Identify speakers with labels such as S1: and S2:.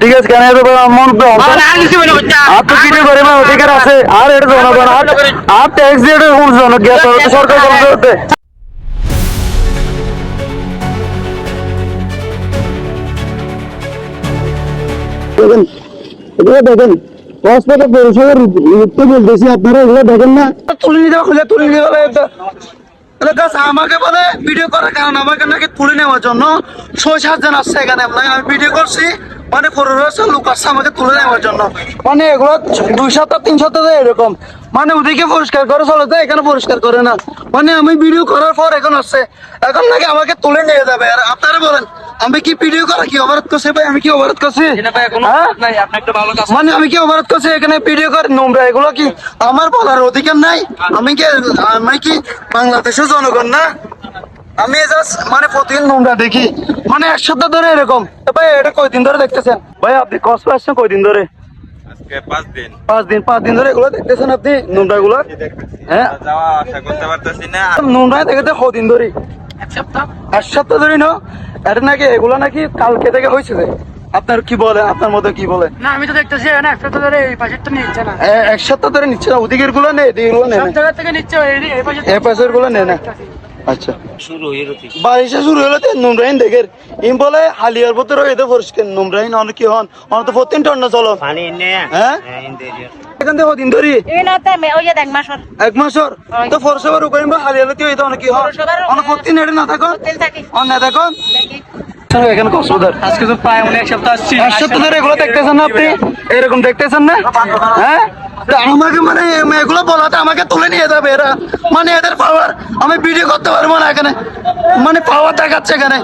S1: ঠিক আছে কেন এত মন তো
S2: আর আর কিছু বিনা
S1: তো কিছু করে না অধিকার আছে। আর এটা জনগণ আর আর ট্যাক্স দিয়ে সরকার দেখেন এগুলো দেখেন বলতেছি আপনারা এগুলো দেখেন না।
S3: তুলে নিতে তুলে নিতে আমাকে বলে ভিডিও করার কারণ আমাকে নাকি তুলে নেওয়ার জন্য ছয় সাতজন আসছে এখানে। আমি আমি ভিডিও করছি মানে পনেরোশো লোক আসছে আমাকে তুলে নেওয়ার জন্য। মানে এগুলো দুই সপ্তাহ, তিন সপ্তাহ এরকম। মানে ওদিকে পরিষ্কার করে চলে যায়, এখানে পরিষ্কার করে না। মানে আমি ভিডিও করার পর এখন আসছে এখন নাকি আমাকে তুলে নিয়ে যাবে। আর আপনারা বলেন আমি কি ভিডিও করা কি অবরোধ করছি ভাই? আমি কি অবরোধ করছি? হ্যাঁ? মানে আমি কি অপরাধ করছি এখানে ভিডিও করে নোংরা এগুলো কি আমার বলার অধিকার নাই? আমি কি আমি কি বাংলাদেশের জনগণ না? আমি জাস্ট মানে প্রতিদিন নোংরা দেখি। মানে এক সপ্তাহ ধরে এরকম। ভাই এটা কয়দিন ধরে দেখতেছেন? ভাই আপনি কষ্ট আসছেন কয়দিন ধরে?
S4: পাঁচ দিন।
S3: পাঁচ দিন পাঁচ দিন ধরে এগুলো দেখতেছেন আপনি নোংরা গুলো হ্যাঁ?
S4: যাওয়া আশা করতে
S3: নোংরা দেখতে কদিন ধরে। এক সপ্তাহ। ধরে না? এটা নাকি এগুলো নাকি কালকে থেকে হয়েছে যে। আপনার কি বলে? আপনার মতো কি বলে?
S2: না আমি তো দেখতেছি এক সপ্তাহ ধরে এই পাশেরটা নিচ্ছে না।
S3: এক সপ্তাহ ধরে নিচ্ছে না ওদিকেরগুলো নেই এদিকেরগুলো নেই।
S2: জায়গা থেকে নিচ্ছে এই
S3: পাশেরগুলো নেই না। আচ্ছা। বারিশে শুরু হলো তো নোংরাইন দেখের। ইম বলে হালিয়ার ভিতরে নোংরাইন অনেক কি হন? অনেক তো প্রতিদিন টন্না চলো।
S4: পানি নে।
S3: হ্যাঁ? এখান থেকে কদিন ধরি।
S5: এই নতে মে ওই যে মাসর।
S3: এক মাসর? তো ফরসবার উপরে হালিয়ার তো কি হন? প্রতিদিন এটা না অন না থাকুন এখানে কক্সবাজার
S2: আজকে তো প্রায় অনেক সপ্তাহ আসছি।
S3: এক সপ্তাহ ধরে এগুলো দেখতেছেন না আপনি? এরকম দেখতেছেন না? হ্যাঁ? আমাকে মানে এগুলো বলাতে আমাকে তুলে নিয়ে যাবে এরা। মানে এদের পাওয়ার আমি ভিডিও করতে পারব না এখানে। মানে পাওয়ার দেখাচ্ছে এখানে।